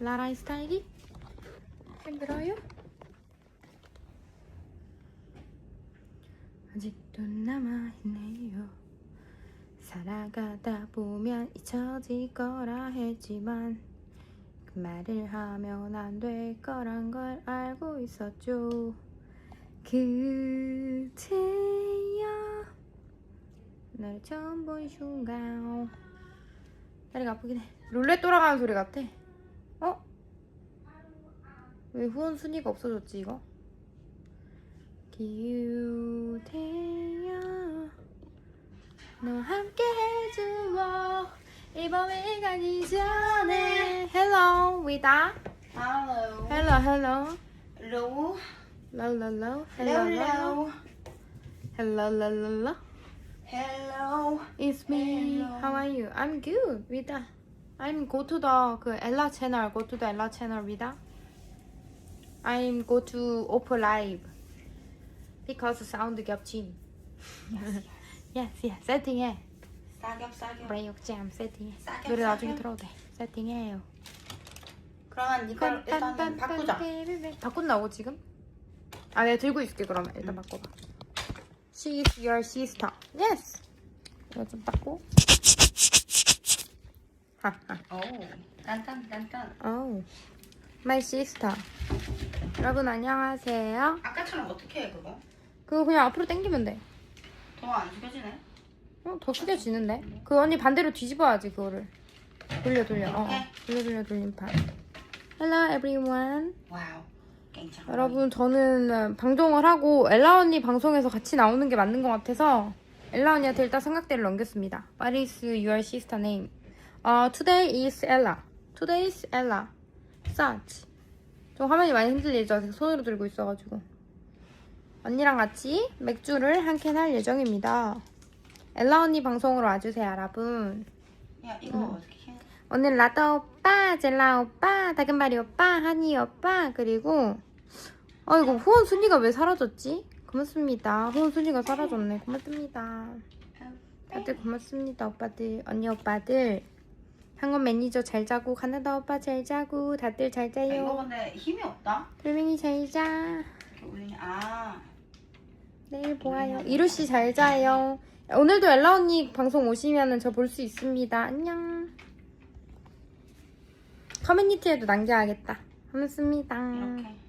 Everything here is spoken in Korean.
라라의 스타일이? 힘들어요? 아직도 남아있네요. 살아가다 보면 잊혀질 거라 했지만 그 말을 하면 안 될 거란 걸 알고 있었죠. 그대여 날 처음 본 순간 다리가 아프긴 해. 룰렛 돌아가는 소리 같아 어? 왜 후원 순위가 없어졌지 이거? 기우대야 너 함께 해주어 이 밤이 가기 전에 Hello 위다 Hello. Hello hello Hello. Hello hello Hello. Hello. Hello hello Hello. It's me. Hello. How are you? I'm good. 위다. I'm go to the 그 엘라 채널. Go to the 엘라 채널 위다. I'm go to open live because sound 겹친. yes, yes. 세팅해. 싸겹 싸겹. 브레이크잼 세팅해. 싸게, 노래 나중에. 들어도 돼. 세팅해요. 그러면 이걸 일단은 바꾸자. 바꾼다고 지금? 아, 내가 들고 있을게 그러면 일단 바꿔봐. She is your sister. Yes. 이거 좀 닦고. 딴딴 딴딴. Oh, my sister. 여러분 안녕하세요. 아까처럼 어떻게 해 그거? 그거 그냥 앞으로 당기면 돼. 더 안 숙여지네. 어, 더 숙여지는데? 그 언니 반대로 뒤집어야지 그거를. 돌려 돌려. 어, 어. 돌려 돌려 돌림판. Hello everyone. 와우. 괜찮아. 여러분 저는 방송을 하고 엘라 언니 방송에서 같이 나오는 게 맞는 것 같아서 엘라 언니한테 일단 삼각대를 넘겼습니다. What is your sister name? 어, today is Ella. Today is Ella. Such. 좀 화면이 많이 흔들리죠? 제가 손으로 들고 있어가지고. 언니랑 같이 맥주를 한 캔 할 예정입니다. 엘라 언니 방송으로 와주세요, 여러분. 야 이거 음. 어떻게 해? 오늘 라따 오빠, 젤라 오빠, 다금바리 오빠, 하니 오빠, 그리고 아 이거 후원 순위가 왜 사라졌지? 고맙습니다. 후원 순위가 사라졌네. 고맙습니다. 다들 고맙습니다, 오빠들, 언니 오빠들. 한건 매니저 잘 자고, 가나다 오빠 잘 자고, 다들 잘 야, 이거 자요. 근데 힘이 없다. 돌멩이 잘 자. 이렇게 올리니 아. 내일 보아요. 이루 씨 잘 자요. 오늘도 엘라 언니 방송 오시면은 저 볼 수 있습니다. 안녕. 커뮤니티에도 남겨야겠다. 고맙습니다. 이렇게.